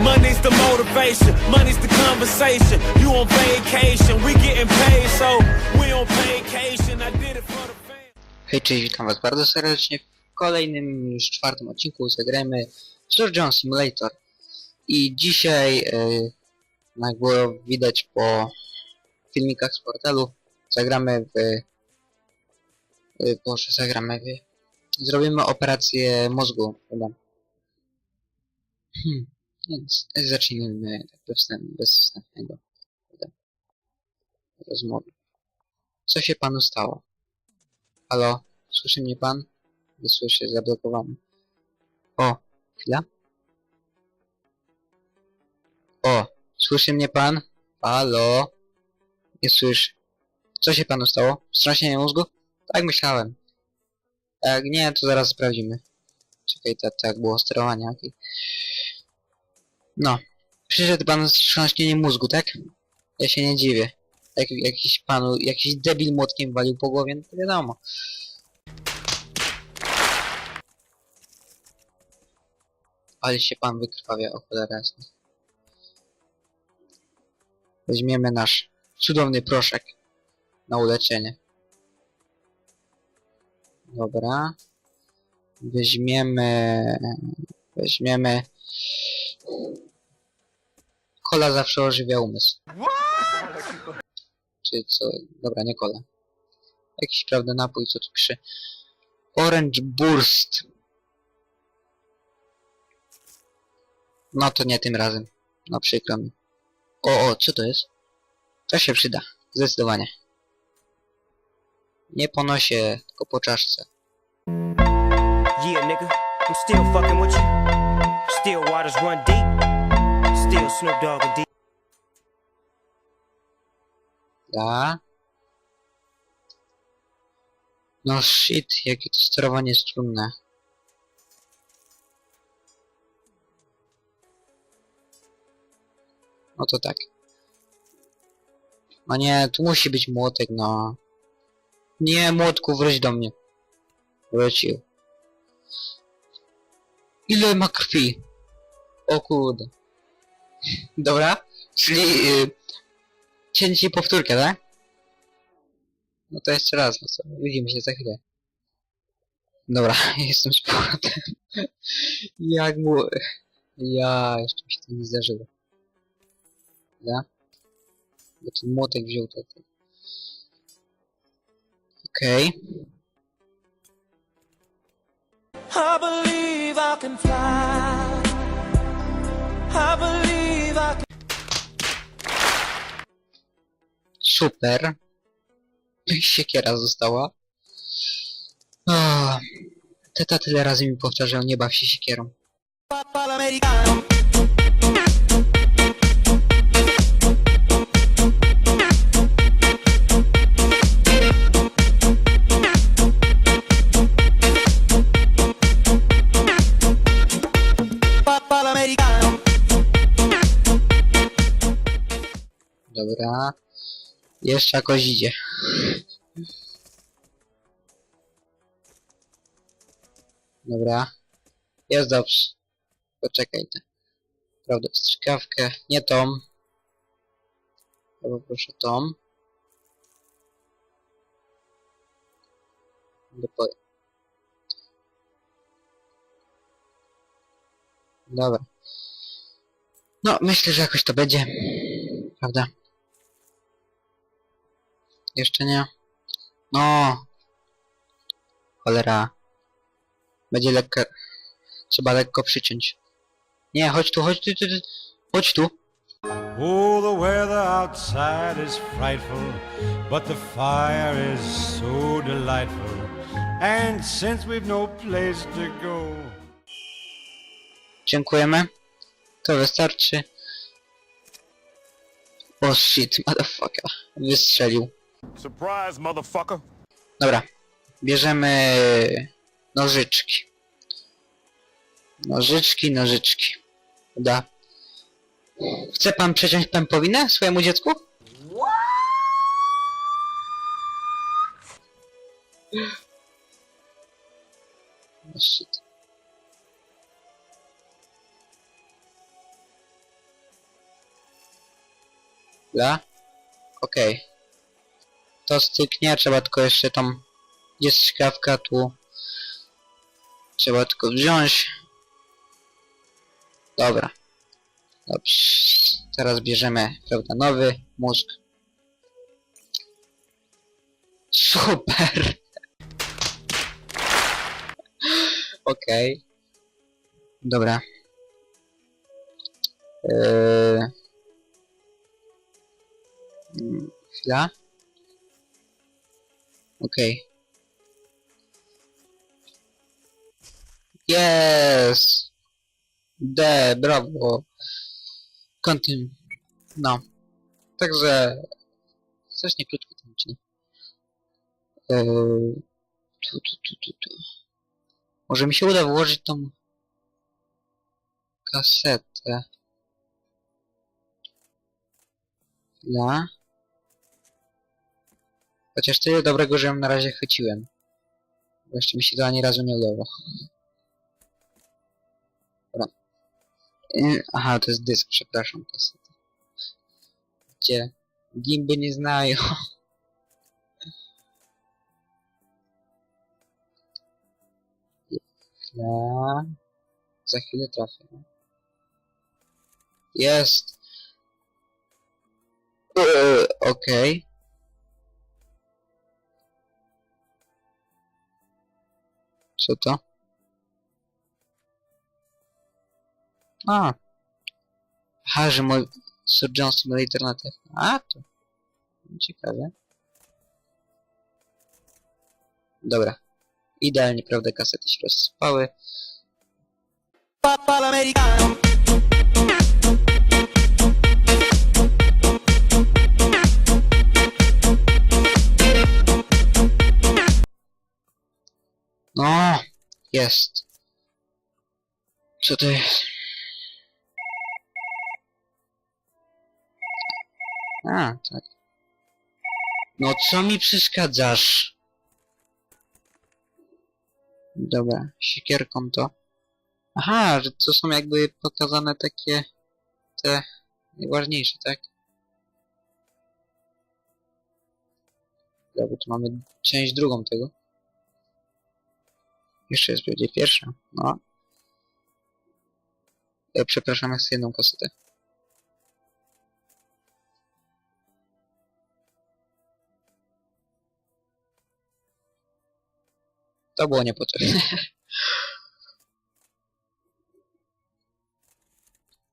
Money's the motivation, money's the conversation. You on vacation, we getting paid, so we on vacation. I did it for the. Hej, cześć, witam was bardzo serdecznie w kolejnym już czwartym odcinku zagrajmy John Simulator. I dzisiaj, e, jak było widać po filmikach z portalu, zagramy w... Boże, zagramy w... Zrobimy operację mózgu, chyba. Hmm, więc zacznijmy tak wstęp, bez wstępnego rozmowy. Co się panu stało? Halo? Słyszy mnie pan? Nie słyszę, zablokowany. O, chwila. O, słyszy mnie pan? Halo? Nie słyszy. Co się panu stało? Wstrząsienie mózgu? Tak myślałem. Jak nie, to zaraz sprawdzimy. Czekaj, tak, tak było sterowanie. okej. No. Przyszedł pan z wstrząśnieniem mózgu, tak? Ja się nie dziwię. Jak, jakiś panu, jakiś debil młotkiem walił po głowie, no to wiadomo. Ale się pan wykrwawia, o cholera jasna. Weźmiemy nasz cudowny proszek na uleczenie. Dobra. Weźmiemy... Weźmiemy... Kola zawsze ożywia umysł. Czy co? Dobra, nie kola. Jakiś, prawda, napój, co tu pisze? Orange Burst. No to nie tym razem. No przykro mi. O, o, co to jest? To się przyda. Zdecydowanie. Nie po tylko po czaszce. Yeah, nigga, I'm still fucking with you. Still waters run deep. Still Snoop Dogg and D. Da. No shit, jakie to sterowanie jest trudne. No to tak. No nie, tu musi być młotek, no. Nie, młotku, wróć do mnie. Wrócił. Ile ma krwi? O kurde. Dobra, czyli... Yy, cięcie powtórkę, tak? No to jeszcze raz, no co, widzimy się za chwilę. Dobra, jestem z powrotem. Jak mu... Ja, jeszcze mi się to nie zdarzyło. Ja? Bo ten młotek wziął to. Okej. I believe I can fly. Super. Siekiera została. O, teta tyle razy mi powtarzał, nie baw się siekierą. Dobra. Jeszcze jakoś idzie. Dobra. Jest dobrze. Poczekaj. Prawda, strzykawkę. Nie tą. Albo proszę tą. Dopo... Dobra. No, myślę, że jakoś to będzie. Prawda? Jeszcze nie. No. Cholera. Będzie lekko... Trzeba lekko przyciąć. Nie, chodź tu, chodź tu, tu, tu. Chodź tu. Oh, the weather outside is frightful, but the fire is so delightful. And since we've no place to go, Dziękujemy. To wystarczy. O shit, motherfucker. Wystrzelił. Surprise, motherfucker. Dobra. Bierzemy nożyczki. Nożyczki, nożyczki. Uda. Chce pan przeciąć pępowinę swojemu dziecku? Shit. Chwila. Okej. To styknie, trzeba tylko jeszcze tam... Jest szkawka tu. Trzeba tylko wziąć. Dobra. Dobrze. Teraz bierzemy, prawda, nowy mózg. Super! Okej. Dobra. Eee... Mm, Chwila. Okej. Yes! D, brawo. Kontyn. No. Także... Strasznie krótko ten odcinek. Eee... Tu, tu, tu, tu, tu. Może mi się uda włożyć tą kasetę. Chwila. Chociaż tyle dobrego, że ją na razie chyciłem. Bo jeszcze mi się to ani razu nie udało. Dobra. Yy, Aha, to jest dysk, przepraszam. Kaseta. Gdzie? Gimby nie znają. Chwila. Za chwilę trafię. Jest. Eee, Okej. Co to? A. Aha, że mój Surgeon Simulator na te... A, to... Ciekawe. Dobra. Idealnie, prawda, kasety się rozsypały. No, jest. Co to jest? A, tak. No co mi przeszkadzasz? Dobra, siekierką to. Aha, że to są jakby pokazane takie... te... najważniejsze, tak? Dobra, tu mamy część drugą tego. Jeszcze jest będzie pierwsza. No. E, przepraszam, chcę jedną kasetę. To było niepotrzebne.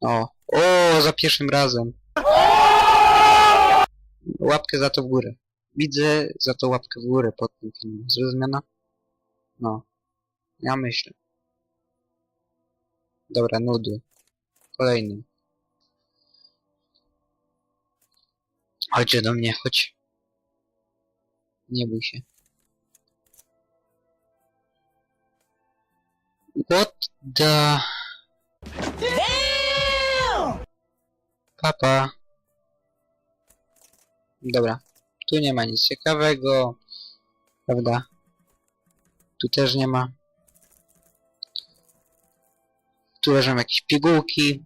O, o, za pierwszym razem. Łapkę za to w górę. Widzę za to łapkę w górę pod tym filmem. Zrozumiano? No. Ja myślę. Dobra, nudy. Kolejny. Chodźcie do mnie, chodź. Nie bój się. What the... Papa. Dobra. Tu nie ma nic ciekawego. Prawda? Tu też nie ma. Tu leżą jakieś pigułki.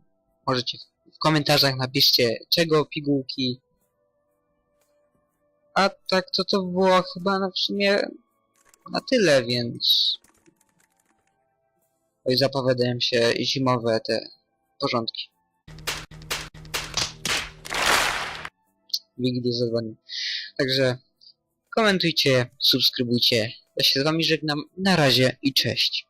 Możecie w komentarzach napiszcie czego pigułki. A tak to to było chyba na w sumie na tyle, więc... Oj, zapowiadają się zimowe te porządki. Wigilię za. Także komentujcie, subskrybujcie. Ja się z wami żegnam. Na razie i cześć.